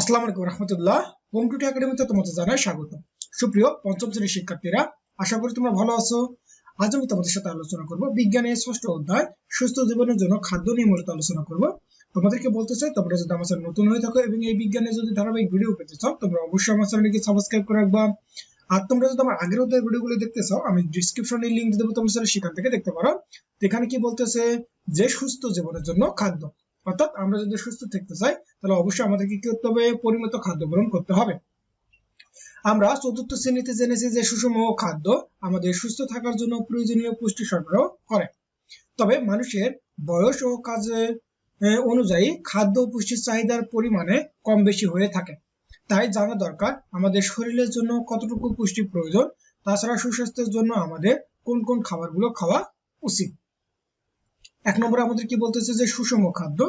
আসসালামু আলাইকুম রহমতুল্লাহ। হোম একাডেমিতে তোমাদের জানাই স্বাগত সুপ্রিয়, পঞ্চম শ্রেণির শিক্ষার্থীরা, আশা করি তোমরা ভালো আছো। আজ আমি তোমাদের সাথে আলোচনা করব বিজ্ঞানের ষষ্ঠ অধ্যায়, সুস্থ জীবনের জন্য খাদ্য নিয়ে মূলত আলোচনা করব। তোমাদেরকে বলতে চাই, তোমরা যদি আমার নতুন হয়ে থাকো এবং এই বিজ্ঞানের যদি ধারাবাহিক ভিডিও পেতে চাও, তোমরা অবশ্যই আমার চ্যানেলকে সাবস্ক্রাইব করে রাখবা। আর তোমরা যদি আমার আগের অধ্যায়ের ভিডিওগুলো দেখতে চাও, আমি ডিসক্রিপশনে দিয়ে দেবো, তোমার চ্যানেল সেখান থেকে দেখতে পারো। এখানে কি বলতেছে? যে সুস্থ জীবনের জন্য খাদ্য। অর্থাৎ আমরা যদি সুস্থ থাকতে চাই, তাহলে অবশ্যই আমাদেরকে কি করতে হবে? পরিমিত খাদ্য গ্রহণ করতে হবে। আমরা চতুর্থ শ্রেণীতে জেনেছি যে সুষম খাদ্য আমাদের সুস্থ থাকার জন্য প্রয়োজনীয় পুষ্টি সরবরাহ করে। তবে মানুষের বয়স ও কাজে অনুযায়ী খাদ্য পুষ্টির চাহিদার পরিমাণে কম বেশি হয়ে থাকে। তাই জানা দরকার, আমাদের শরীরের জন্য কতটুকু পুষ্টি প্রয়োজন? তাছাড়া সুস্বাস্থ্যের জন্য আমাদের কোন কোন খাবারগুলো খাওয়া উচিত? এক নম্বরে আমাদের কি বলতেছে যে সুষম খাদ্য?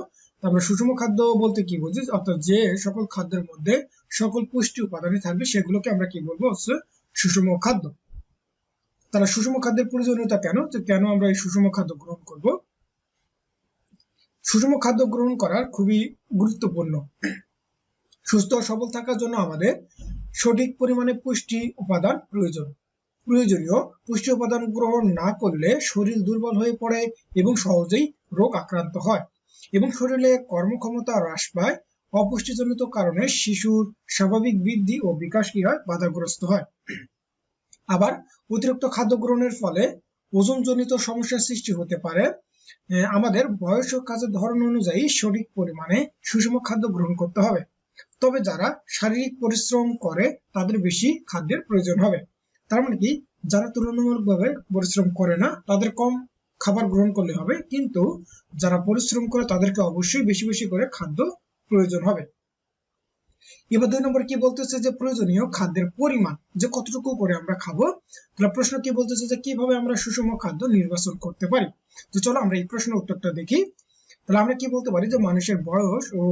তারপরে সুষম খাদ্য বলতে কি বুঝি? অর্থাৎ যে সকল খাদ্যের মধ্যে সকল পুষ্টি উপাদানই থাকবে, সেগুলোকে আমরা কি বলব? হচ্ছে সুষম খাদ্য। তাহলে সুষম খাদ্যের প্রয়োজনীয়তা কেন? যে কেন আমরা এই সুষম খাদ্য গ্রহণ করব? সুষম খাদ্য গ্রহণ করার খুবই গুরুত্বপূর্ণ। সুস্থ সবল থাকার জন্য আমাদের সঠিক পরিমাণে পুষ্টি উপাদান প্রয়োজন। প্রয়োজনীয় পুষ্টি উপাদান গ্রহণ না করলে শরীর দুর্বল হয়ে পড়ে এবং সহজেই রোগ আক্রান্ত হয় এবং শরীরে কর্মক্ষমতা হ্রাস পায়। অপুষ্টিজনিত কারণে শিশুর স্বাভাবিক বৃদ্ধি ও বিকাশ কি হয়? বাধাগ্রস্ত হয়। আবার অতিরিক্ত খাদ্য গ্রহণের ফলে ওজনজনিত সমস্যার সৃষ্টি হতে পারে। আমাদের বয়স ও কাজের ধরন অনুযায়ী সঠিক পরিমাণে সুষম খাদ্য গ্রহণ করতে হবে। তবে যারা শারীরিক পরিশ্রম করে, তাদের বেশি খাদ্যের প্রয়োজন হবে। তার মানে কি? যারা তুলনামূলকভাবে পরিশ্রম করে না, তাদের কম খাবার গ্রহণ করলে হবে, কিন্তু যারা পরিশ্রম করে, তাদেরকে অবশ্যই বেশি বেশি করে খাদ্য প্রয়োজন হবে। এবার দুই নম্বর কি বলতেছে যে প্রয়োজনীয় খাদ্যের পরিমাণ, যে কতটুকু করে আমরা খাব? তাহলে প্রশ্ন কি বলতেছে যে কীভাবে আমরা সুষম খাদ্য নির্বাচন করতে পারি? তো চলো আমরা এই প্রশ্নের উত্তরটা দেখি। তাহলে আমরা কি বলতে পারি যে মানুষের বয়স ও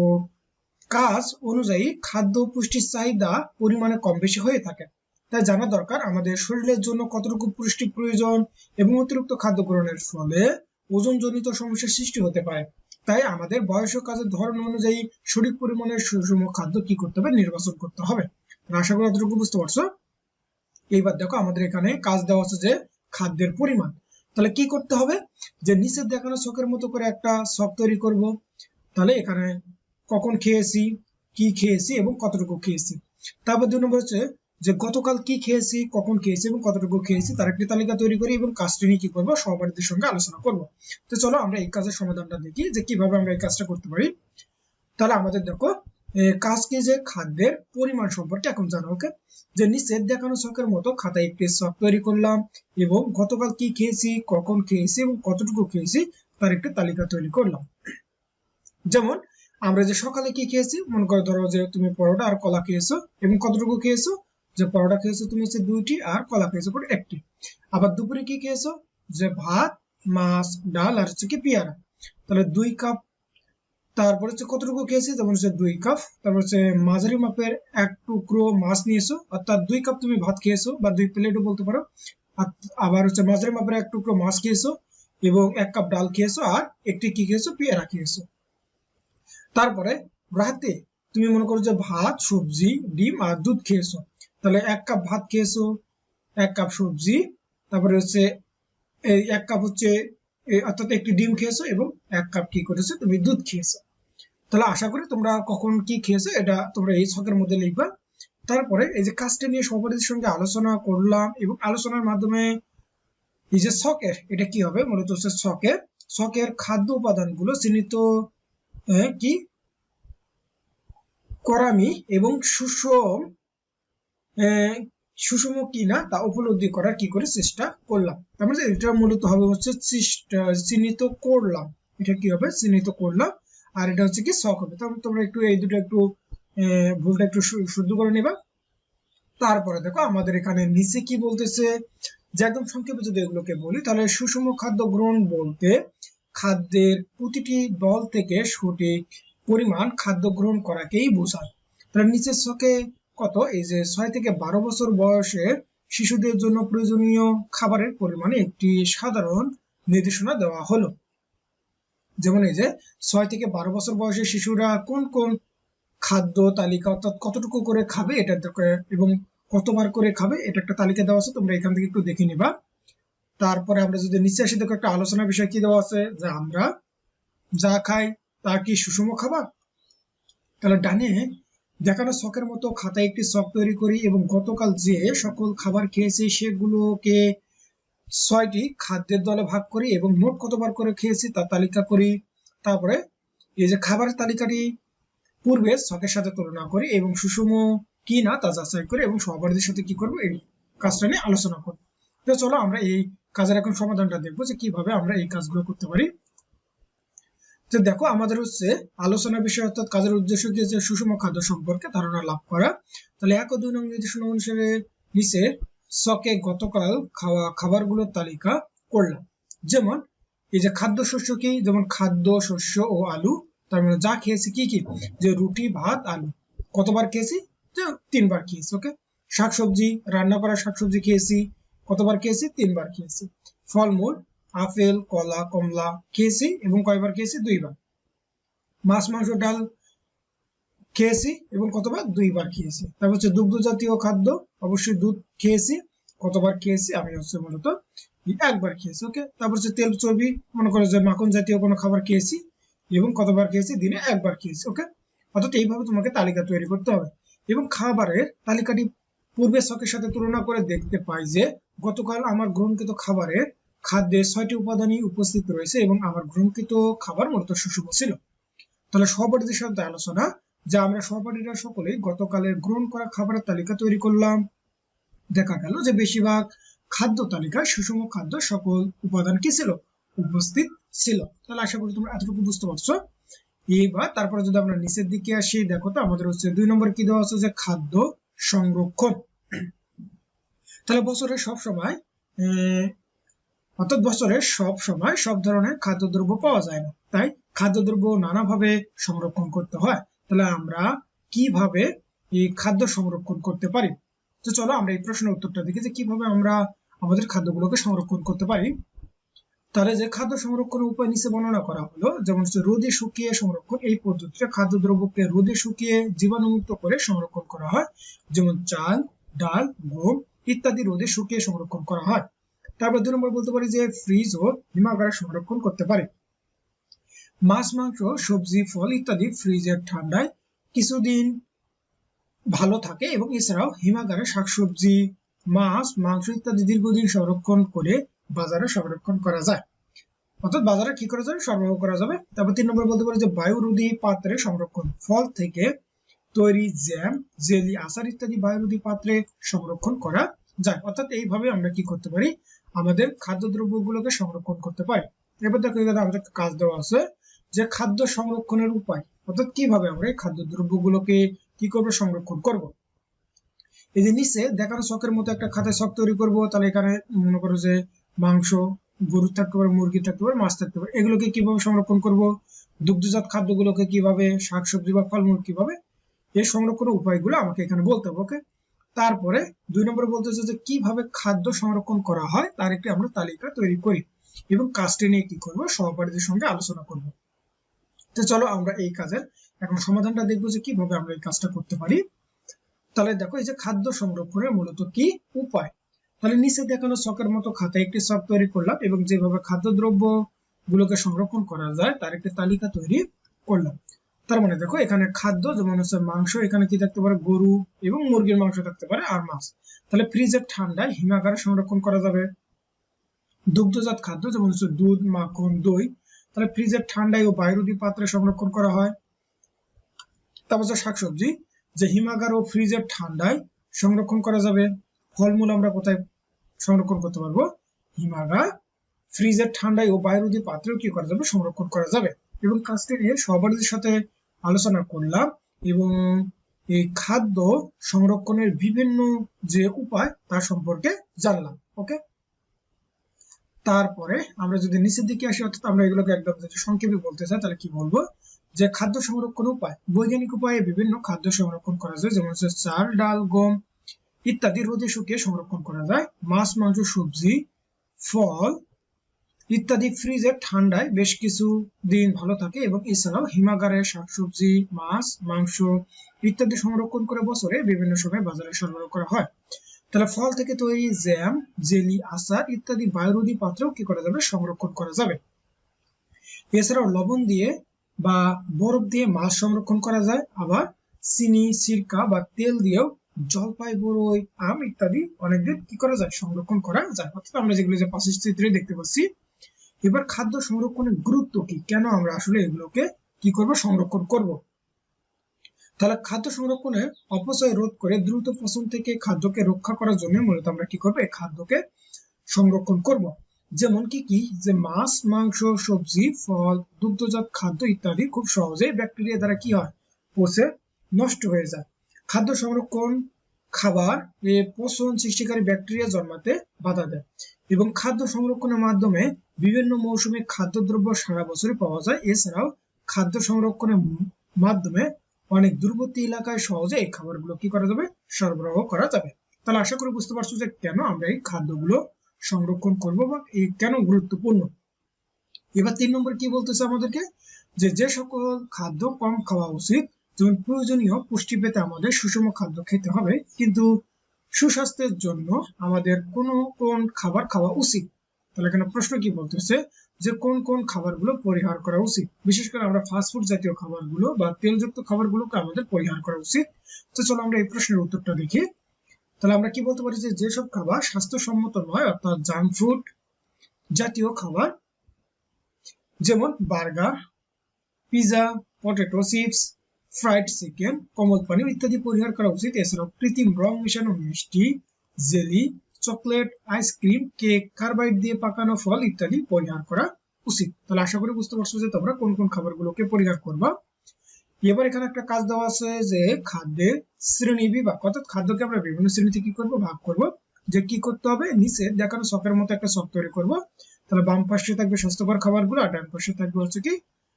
কাজ অনুযায়ী খাদ্য পুষ্টির চাহিদা পরিমাণে কম বেশি হয়ে থাকে। তাই জানা দরকার আমাদের শরীরের জন্য কতটুকু পুষ্টি প্রয়োজন এবং অতিরিক্ত খাদ্য গ্রহণের ফলে ওজনজনিত সমস্যার সৃষ্টি হতে পারে। তাই আমাদের বয়স ও কাজের ধরন অনুযায়ী সঠিক পরিমাণের সুষম খাদ্য কি করতে হবে নির্বাচন করতে হবে। আশা করি এতটুকু বুঝতে পারছ? এইবার দেখো আমাদের এখানে কাজ দেওয়া আছে যে খাদ্যের পরিমাণ। তাহলে কি করতে হবে? যে নিচের দেখানো ছকের মতো করে একটা ছক তৈরি করব। তাহলে এখানে কখন খেয়েছি, কি খেয়েছি এবং কতটুকু খেয়েছি। তারপর দুই নম্বর হচ্ছে যে গতকাল কি খেয়েছি, কখন খেয়েছি এবং কতটুকু খেয়েছি, তার একটি তালিকা তৈরি করি এবং কাজটি নিয়ে কি করব, সহপাঠীদের সঙ্গে আলোচনা করব। তো চলো আমরা এই কাজের সমাধানটা দেখি, যে কীভাবে আমরা এই কাজটা করতে পারি। তাহলে আমাদের দেখো কাজ কি যে খাদ্যের পরিমাণ সম্পর্কে এখন জানো, ওকে? যে নিচের দেখানো ছকের মতো খাতায় একটি ছক তৈরি করলাম এবং গতকাল কি খেয়েছি, কখন খেয়েছি এবং কতটুকু খেয়েছি, তার একটি তালিকা তৈরি করলাম। যেমন, আমরা যে সকালে কি খেয়েছি, মনে করো ধরো যে তুমি পরোটা আর কলা খেয়েছো এবং কতটুকু খেয়েছো যে পরোটা খেয়েছো তুমি হচ্ছে দুইটি আর কলা খেয়েছো করে একটি। আবার দুপুরে কি খেয়েছো? যে ভাত, মাছ, ডাল আর হচ্ছে কি পেয়ারা। তাহলে দুই কাপ, তারপর হচ্ছে কতটুকু খেয়েছি? যেমন হচ্ছে দুই কাপ। তারপর হচ্ছে মাঝারি মাপের এক টুকরো মাছ নিয়েছো। অর্থাৎ দুই কাপ তুমি ভাত খেয়েছো বা দুই প্লেটও বলতে পারো। আবার হচ্ছে মাঝারি মাপের এক টুকরো মাছ খেয়েছো এবং এক কাপ ডাল খেয়েছো আর একটি কি খেয়েছো? পেয়ারা খেয়েছো। তারপরে রাতে তুমি মনে করো যে ভাত, সবজি, ডিম আর দুধ খেয়েছো। তাহলে এক কাপ ভাত খেয়েছো, এক কাপ সবজি, তারপরে হচ্ছে এই এক কাপ হচ্ছে অর্থাৎ একটি ডিম খেয়েছো এবং এক কাপ কি করেছ, তুমি দুধ খেয়েছো। তাহলে আশা করি তোমরা কখন কি খেয়েছো এটা তোমরা এই ছকের মধ্যে লিখবা। তারপরে এই যে কাজটা নিয়ে সবারই সঙ্গে আলোচনা করলাম এবং আলোচনার মাধ্যমে এই যে ছকের, এটা কি হবে? মূলত হচ্ছে ছকের ছকের খাদ্য উপাদানগুলো চিহ্নিত কি? করামি এবং সুষম আহ, কি না তা উপলব্ধি করার কি করে চেষ্টা করলাম। তার মানে এটা মূলত হবে হচ্ছে চিহ্নিত করলাম। এটা কি হবে? চিহ্নিত করলাম। আর এটা হচ্ছে কি শখ হবে। তারপর তোমরা একটু এই দুটো একটু ভুলটা একটু শুদ্ধ করে নিবা। তারপরে দেখো আমাদের এখানে নিচে কি বলতেছে? যে একদম সংক্ষেপে যদি এগুলোকে বলি তাহলে সুষম খাদ্য গ্রহণ বলতে খাদ্যের প্রতিটি দল থেকে সঠিক পরিমাণ খাদ্য গ্রহণ করাকেই বোঝায়। তাহলে নিচের ছকে কত? এই যে ছয় থেকে বারো বছর বয়সের শিশুদের জন্য প্রয়োজনীয় খাবারের পরিমাণে একটি সাধারণ নির্দেশনা দেওয়া হলো। যেমন এই যে, ছয় থেকে বারো বছর বয়সের শিশুরা কোন কোন খাদ্য তালিকা অর্থাৎ কতটুকু করে খাবে এটা এবং কতবার করে খাবে এটা একটা তালিকা দেওয়া আছে, তোমরা এখান থেকে একটু দেখে নিবা। তারপরে আমরা যদি নিচে আসি দেখো একটা আলোচনার বিষয় কি দেওয়া আছে, যে আমরা যা খাই তা কি সুষম খাবার? তাহলে ডানে দেখানো শখের মতো খাতায় একটি শখ তৈরি করি এবং গতকাল যে সকল খাবার খেয়েছি সেগুলোকে ছয়টি খাদ্যের দলে ভাগ করি এবং মোট কতবার করে খেয়েছি তা তালিকা করি। তারপরে এই যে খাবারের তালিকাটি পূর্বে শখের সাথে তুলনা করি এবং সুষম কি না তা যাচাই করি এবং সহপাঠীদের সাথে কি করব এই কাজটা নিয়ে আলোচনা করব তো চলো আমরা এই কাজের এখন সমাধানটা দেখব যে কীভাবে আমরা এই কাজগুলো করতে পারি। তো দেখো, আমাদের হচ্ছে আলোচনা বিষয় অর্থাৎ কাজের উদ্দেশ্য কি হচ্ছে সুষম খাদ্য সম্পর্কে ধারণা লাভ করা। তাহলে এক ও দুই নং নির্দেশনা অনুসারে নিচে শকে গতকাল খাওয়া খাবারগুলোর তালিকা করলাম। যেমন, এই যে খাদ্য শস্য কি? যেমন খাদ্য, শস্য ও আলু। তার মানে যা খেয়েছি কি কি? যে রুটি, ভাত, আলু। কতবার খেয়েছি? যে তিনবার খেয়েছি ওকে শাকসবজি, রান্না করা শাকসবজি খেয়েছি। কতবার খেয়েছি? তিনবার খেয়েছি। ফলমূল আপেল, কলা, কমলা খেয়েছি এবং কয়বার খেয়েছি দুইবার। মাছ, মাংস, ডাল খেয়েছি এবং কতবার? দুইবার খেয়েছি তারপর হচ্ছে দুগ্ধ জাতীয় খাদ্য, অবশ্যই দুধ খেয়েছি কতবার খেয়েছি আমি হচ্ছে মূলত একবার খেয়েছি ওকে? তারপর হচ্ছে তেল, চর্বি, মনে করো যে মাখন জাতীয় কোনো খাবার খেয়েছি এবং কতবার খেয়েছি দিনে একবার খেয়েছি ওকে? অর্থাৎ এইভাবে তোমাকে তালিকা তৈরি করতে হবে। এবং খাবারের তালিকাটি পূর্বের শখের সাথে তুলনা করে দেখতে পাই যে গতকাল আমার গ্রহণকৃত খাবারের খাদ্যে ছয়টি উপাদানই উপস্থিত রয়েছে এবং আমার গ্রহণকৃত খাবার মূলত সুষম ছিল। তাহলে সহপাঠীদের সাথে আলোচনা, যা আমরা সহপাঠীরা সকলেই গতকালের গ্রহণ করা খাবারের তালিকা তৈরি করলাম। দেখা গেল যে বেশিরভাগ খাদ্য তালিকায় সুষম খাদ্য সকল উপাদান কি ছিল? উপস্থিত ছিল। তাহলে আশা করি তোমরা এতটুকু বুঝতে পারছ। এবার তারপরে যদি আমরা নিচের দিকে আসি, দেখো তো আমাদের হচ্ছে দুই নম্বর কি দেওয়া আছে যে খাদ্য সংরক্ষণ। তাহলে বছরের সব সময় অর্থাৎ বছরের সব সময় সব ধরনের খাদ্যদ্রব্য পাওয়া যায় না। তাই খাদ্যদ্রব্য নানাভাবে সংরক্ষণ করতে হয়। তাহলে আমরা কীভাবে এই খাদ্য সংরক্ষণ করতে পারি? তো চলো আমরা এই প্রশ্নের উত্তরটা দেখি যে কীভাবে আমরা আমাদের খাদ্যগুলোকে সংরক্ষণ করতে পারি। তাহলে যে খাদ্য সংরক্ষণের উপায় নিচে বর্ণনা করা হলো, যেমন হচ্ছে রোদে শুকিয়ে সংরক্ষণ, এই পদ্ধতিতে খাদ্যদ্রব্যকে রোদে শুকিয়ে জীবাণুমুক্ত করে সংরক্ষণ করা হয়। যেমন চাল, ডাল, গম ইত্যাদি রোদে শুকিয়ে সংরক্ষণ করা হয়। তারপর দুই নম্বর বলতে পারি যে ফ্রিজ ও হিমাগারে সংরক্ষণ করতে পারি। মাছ, মাংস, সবজি, ফল ইত্যাদি ফ্রিজের ঠান্ডায় কিছুদিন ভালো থাকে এবং এছাড়াও হিমাগারে শাকসবজি, মাছ, মাংস ইত্যাদি দীর্ঘদিন সংরক্ষণ করে বাজারে সংরক্ষণ করা যায়। অর্থাৎ বাজারে কি করা যাবে সরবরাহ করা যাবে। তারপর তিন নম্বর বলতে পারি যে বায়ুরোধী পাত্রে সংরক্ষণ। ফল থেকে তৈরি জ্যাম, জেলি, আচার ইত্যাদি বায়ুরোধী পাত্রে সংরক্ষণ করা যায়। অর্থাৎ এইভাবে আমরা কি করতে পারি? আমাদের খাদ্য খাদ্যদ্রব্যগুলোকে সংরক্ষণ করতে পারি। এবার দেখো এখানে আমাদের কাজ দেওয়া আছে যে খাদ্য সংরক্ষণের উপায়, অর্থাৎ কীভাবে আমরা এই খাদ্যদ্রব্যগুলোকে কি করব, সংরক্ষণ করব। এই যে নিচে দেখানো শখের মতো একটা খাতায় শখ তৈরি করব, তাহলে এখানে মনে করো যে মাংস, গরু থাকতে পারে, মুরগি থাকতে পারে, মাছ থাকতে পারে, এগুলোকে কীভাবে সংরক্ষণ করব, দুগ্ধজাত খাদ্যগুলোকে কীভাবে, শাকসবজি বা ফলমূল কীভাবে, এই সংরক্ষণের উপায়গুলো আমাকে এখানে বলতে হবে ওকে তারপরে দুই নম্বরে বলতেছে যে কীভাবে খাদ্য সংরক্ষণ করা হয়, তার একটি আমরা তালিকা তৈরি করি এবং কাজটি নিয়ে কি করব, সহপাঠীদের সঙ্গে আলোচনা করব। তো চলো আমরা এই কাজের এখন সমাধানটা দেখব যে কীভাবে আমরা এই কাজটা করতে পারি। তাহলে দেখো, এই যে খাদ্য সংরক্ষণের মূলত কি উপায়? তাহলে নিচে দেখানো শখের মতো খাতায় একটি শখ তৈরি করলাম এবং যেভাবে খাদ্যদ্রব্য গুলোকে সংরক্ষণ করা যায়, তার একটি তালিকা তৈরি করলাম। তার মানে দেখো, এখানে খাদ্য যেমন হচ্ছে মাংস, এখানে কি থাকতে পারে? গরু এবং মুরগির মাংস থাকতে পারে আর মাছ। তাহলে ফ্রিজের ঠান্ডায় হিমাগারে সংরক্ষণ করা যাবে। দুগ্ধজাত খাদ্য, যেমন হচ্ছে দুধ, মাখন, দই, তাহলে ফ্রিজের ঠান্ডায় ও বায়ুরোধী পাত্রে সংরক্ষণ করা হয়। তারপর হচ্ছে শাকসবজি, যে হিমাগার ও ফ্রিজের ঠান্ডায় সংরক্ষণ করা যাবে। ফলমূল আমরা কোথায় সংরক্ষণ করতে পারব? হিমাগার, ফ্রিজের ঠান্ডায় ও বায়ুরোধী পাত্রেও কি করা যাবে? সংরক্ষণ করা যাবে। এবং কাজটি নিয়ে সবার সাথে আলোচনা করলাম এবং এই খাদ্য সংরক্ষণের বিভিন্ন যে উপায় তার সম্পর্কে জানলাম ওকে তারপরে আমরা যদি নিচের দিকে আসি, অর্থাৎ আমরা এগুলোকে একদম যদি সংক্ষেপে বলতে চাই, তাহলে কি বলব? যে খাদ্য সংরক্ষণ উপায়, বৈজ্ঞানিক উপায়ে বিভিন্ন খাদ্য সংরক্ষণ করা যায়, যেমন হচ্ছে চাল, ডাল, গম ইত্যাদি রোদে শুকিয়ে সংরক্ষণ করা যায়। মাছ, মাংস, সবজি, ফল ইত্যাদি ফ্রিজে ঠান্ডায় বেশ কিছু দিন ভালো থাকে এবং এছাড়াও হিমাগারে শাকসবজি, মাছ, মাংস ইত্যাদি সংরক্ষণ করে বছরে বিভিন্ন সময় বাজারে সরবরাহ করা হয়। তাহলে ফল থেকে তৈরি জ্যাম, জেলি, আচার ইত্যাদি বায়ুরোধী পাত্রেও কি করা যাবে? সংরক্ষণ করা যাবে। এছাড়াও লবণ দিয়ে বা বরফ দিয়ে মাছ সংরক্ষণ করা যায়। আবার চিনি, সিরকা বা তেল দিয়েও জলপাই বড়ই আম ইত্যাদি অনেক দিন কি করা যায়? সংরক্ষণ করা যায়। অর্থাৎ আমরা যেগুলো যে পাশের চিত্রে দেখতে পাচ্ছি এবার খাদ্য সংরক্ষণের গুরুত্ব কি? কেন আমরা আসলে এগুলোকে কি করব? সংরক্ষণ করব। তাহলে খাদ্য সংরক্ষণে অপচয় রোধ করে দ্রুত পচন থেকে খাদ্যকে রক্ষা করার জন্য মূলত আমরা কি করব? এই খাদ্যকে সংরক্ষণ করব। যেমন কি কি? যে মাছ, মাংস, সবজি, ফল, দুগ্ধজাত খাদ্য ইত্যাদি খুব সহজেই ব্যাকটেরিয়া দ্বারা কি হয়? পচে নষ্ট হয়ে যায়। খাদ্য সংরক্ষণ খাবার পচন সৃষ্টিকারী ব্যাকটেরিয়া জন্মাতে বাধা দেয় এবং খাদ্য সংরক্ষণের মাধ্যমে বিভিন্ন মৌসুমে খাদ্যদ্রব্য সারা বছরে পাওয়া যায়। এছাড়াও খাদ্য সংরক্ষণের মাধ্যমে অনেক দূরবর্তী এলাকায় সহজে এই খাবারগুলো কি করা যাবে? সরবরাহ করা যাবে। তাহলে আশা করি বুঝতে পারছ যে কেন আমরা এই খাদ্যগুলো সংরক্ষণ করব বা এই কেন গুরুত্বপূর্ণ? এবার তিন নম্বর কি বলতেছে আমাদেরকে? যে যে সকল খাদ্য কম খাওয়া উচিত যেমন প্রয়োজনীয় পুষ্টি পেতে আমাদের সুষম খাদ্য খেতে হবে। কিন্তু সুস্বাস্থ্যের জন্য আমাদের কোন কোন খাবার খাওয়া উচিত? তাহলে এখানে প্রশ্ন কি বলতেছে? যে কোন কোন খাবারগুলো পরিহার করা উচিত? বিশেষ করে আমরা ফাস্টফুড জাতীয় খাবারগুলো বা তেলযুক্ত খাবারগুলোকে আমাদের পরিহার করা উচিত। তো চলো আমরা এই প্রশ্নের উত্তরটা দেখি। তাহলে আমরা কি বলতে পারি যে যেসব খাবার স্বাস্থ্যসম্মত নয়, অর্থাৎ জাঙ্ক ফুড জাতীয় খাবার, যেমন burger pizza potato chips fried chicken কমল পানি ইত্যাদি পরিহার করা উচিত। এছাড়াও কৃত্রিম রং মেশানো মিষ্টি, jelly, chocolate, ice cream, cake, carbide দিয়ে পাকানো ফল ইত্যাদি পরিহার করা উচিত। তাহলে আশা করি বুঝতে পারছ যে তোমরা কোন কোন খাবারগুলোকে পরিহার করবা। এবার এখানে একটা কাজ দেওয়া আছে যে খাদ্যের শ্রেণি বিভাগ, অর্থাৎ খাদ্যকে আমরা বিভিন্ন শ্রেণীতে কি করব? ভাগ করব। যে কি করতে হবে? নিচে দেখানো শখের মতো একটা শখ তৈরি করব। তাহলে বাম পাশে থাকবে স্বাস্থ্যকর খাবারগুলো, আর ডান পাশে থাকবে হচ্ছে কি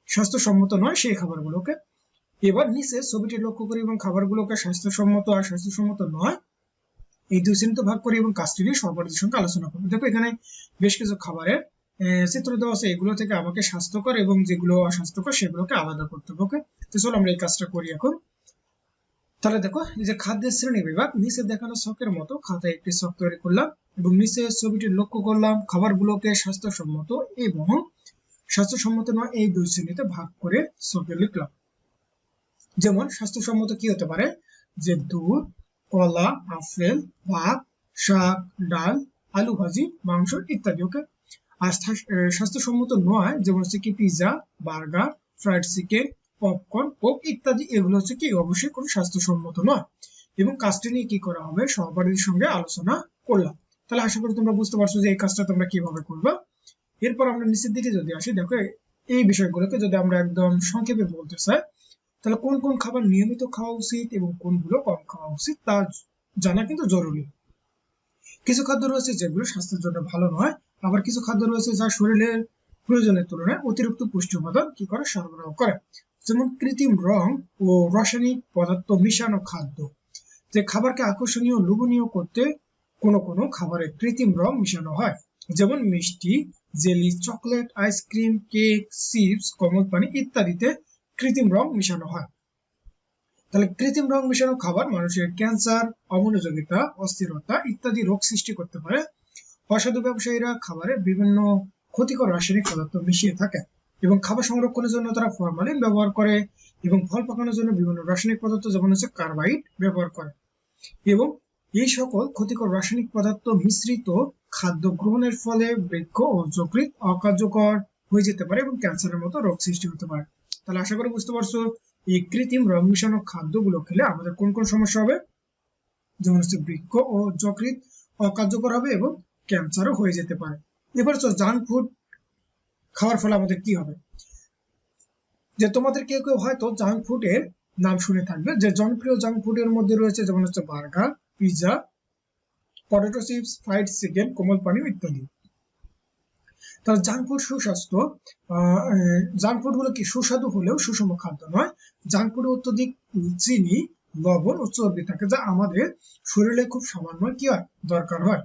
স্বাস্থ্যসম্মত নয় সেই খাবারগুলোকে। এবার নিচে ছবিটি লক্ষ্য করি এবং খাবারগুলোকে স্বাস্থ্যসম্মত আর স্বাস্থ্যসম্মত নয়, এই দুই শ্রেণীতে ভাগ করি এবং কাজটি নিয়ে সহপাঠীদের সঙ্গে আলোচনা করব। দেখো, এখানে বেশ কিছু খাবারের চিত্র দেওয়া আছে। এগুলো থেকে আমাকে স্বাস্থ্যকর এবং যেগুলো অস্বাস্থ্যকর সেগুলোকে আলাদা করতে হবে, ওকে? তো চলো আমরা এই কাজটা করি এখন। তাহলে দেখো, এই যে খাদ্যের শ্রেণি বিভাগ, নিচে দেখানো ছকের মতো খাতায় একটি ছক তৈরি করলাম এবং নিচে ছবিটি লক্ষ্য করলাম খাবারগুলোকে স্বাস্থ্যসম্মত এবং স্বাস্থ্যসম্মত নয়, এই দুই শ্রেণীতে ভাগ করে ছকে লিখলাম। যেমন স্বাস্থ্যসম্মত কি হতে পারে? যে দুধ, কলা, আপেল, ভাত, শাক, ডাল, আলু ভাজি, মাংস ইত্যাদি ওকে আর স্বাস্থ্যসম্মত নয়, যেমন হচ্ছে কি pizza burger fried chicken popcorn coke ইত্যাদি, এগুলো হচ্ছে কি অবশ্যই কোনো স্বাস্থ্যসম্মত নয়। এবং কাজটি নিয়ে কি করা হবে? সহপাঠীদের সঙ্গে আলোচনা করলাম। তাহলে আশা করি তোমরা বুঝতে পারছ যে এই কাজটা তোমরা কীভাবে করবে। এরপর আমরা নিচের দিকে যদি আসি, দেখো এই বিষয়গুলোকে যদি আমরা একদম সংক্ষেপে বলতে চাই তাহলে কোন কোন খাবার নিয়মিত খাওয়া উচিত এবং কোনগুলো কম খাওয়া উচিত তা জানা কিন্তু জরুরি। কিছু খাদ্য রয়েছে যেগুলো স্বাস্থ্যের জন্য ভালো নয়, আবার কিছু খাদ্য রয়েছে যা শরীরের প্রয়োজনের তুলনায় অতিরিক্ত পুষ্টি উপাদান কি করে সরবরাহ করে। যেমন কৃত্রিম রং ও রাসায়নিক পদার্থ মিশানো খাদ্য। যে খাবারকে আকর্ষণীয়, লোভনীয় করতে কোনো কোনো খাবারে কৃত্রিম রং মিশানো হয়। যেমন মিষ্টি, jelly, chocolate, ice cream, cake, chips কমল পানি ইত্যাদিতে কৃত্রিম রং মিশানো হয়। তাহলে কৃত্রিম রং মিশানো খাবার মানুষের ক্যান্সার অমনোযোগিতা অস্থিরতা ইত্যাদি রোগ সৃষ্টি করতে পারে। অসাধু ব্যবসায়ীরা খাবারে বিভিন্ন ক্ষতিকর রাসায়নিক পদার্থ মিশিয়ে থাকে এবং খাবার সংরক্ষণের জন্য তারা ফরমালিন ব্যবহার করে এবং ফল পাকানোর জন্য বিভিন্ন রাসায়নিক পদার্থ, যেমন হচ্ছে কার্বাইড, ব্যবহার করে। এবং এই সকল ক্ষতিকর রাসায়নিক পদার্থ মিশ্রিত খাদ্য গ্রহণের ফলে বৃক্ষ ও যকৃত অকার্যকর হয়ে যেতে পারে এবং ক্যান্সারের মতো রোগ সৃষ্টি হতে পারে। তাহলে আশা করি বুঝতে পারছ, এই কৃত্রিম রং মিশানো খাদ্যগুলো খেলে আমাদের কোন কোন সমস্যা হবে? যেমন হচ্ছে বৃক্ষ ও যকৃত অকার্যকর হবে এবং ক্যান্সারও হয়ে যেতে পারে। এবার হচ্ছে জাঙ্ক ফুড খাওয়ার ফলে আমাদের কি হবে? যে তোমাদের কেউ কেউ হয়তো জাঙ্ক ফুডের নাম শুনে থাকবে, যে জনপ্রিয় জাঙ্ক ফুডের মধ্যে রয়েছে যেমন হচ্ছে burger pizza potato chips fried chicken কোমল পানি ইত্যাদি। তাহলে জাঙ্ক ফুড সুস্বাস্থ্য জাঙ্ক ফুডগুলো কি সুস্বাদু হলেও সুষম খাদ্য নয়। জাঙ্ক ফুডে অত্যধিক চিনি, লবণ ও চর্বি থাকে যা আমাদের শরীরে খুব সামান্য কি হয়? দরকার হয়।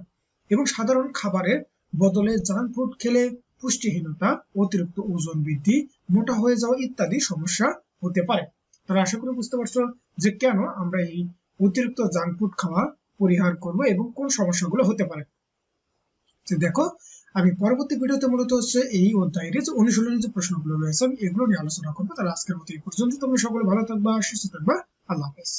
এবং সাধারণ খাবারের বদলে জাঙ্ক ফুড খেলে পুষ্টিহীনতা, অতিরিক্ত ওজন বৃদ্ধি, মোটা হয়ে যাওয়া ইত্যাদি সমস্যা হতে পারে। তারা আশা করি বুঝতে পারছ যে কেন আমরা এই অতিরিক্ত জাঙ্ক ফুড খাওয়া পরিহার করব এবং কোন সমস্যাগুলো হতে পারে। তো দেখো, আমি পরবর্তী ভিডিওতে মূলত হচ্ছে এই অধ্যায়ের যে অনুশীলনের যে প্রশ্নগুলো রয়েছে, আমি এগুলো নিয়ে আলোচনা করব। তাহলে আজকের মতো এই পর্যন্ত। তোমরা সকলে ভালো থাকবা, সুস্থ থাকবা। আল্লাহ হাফেজ।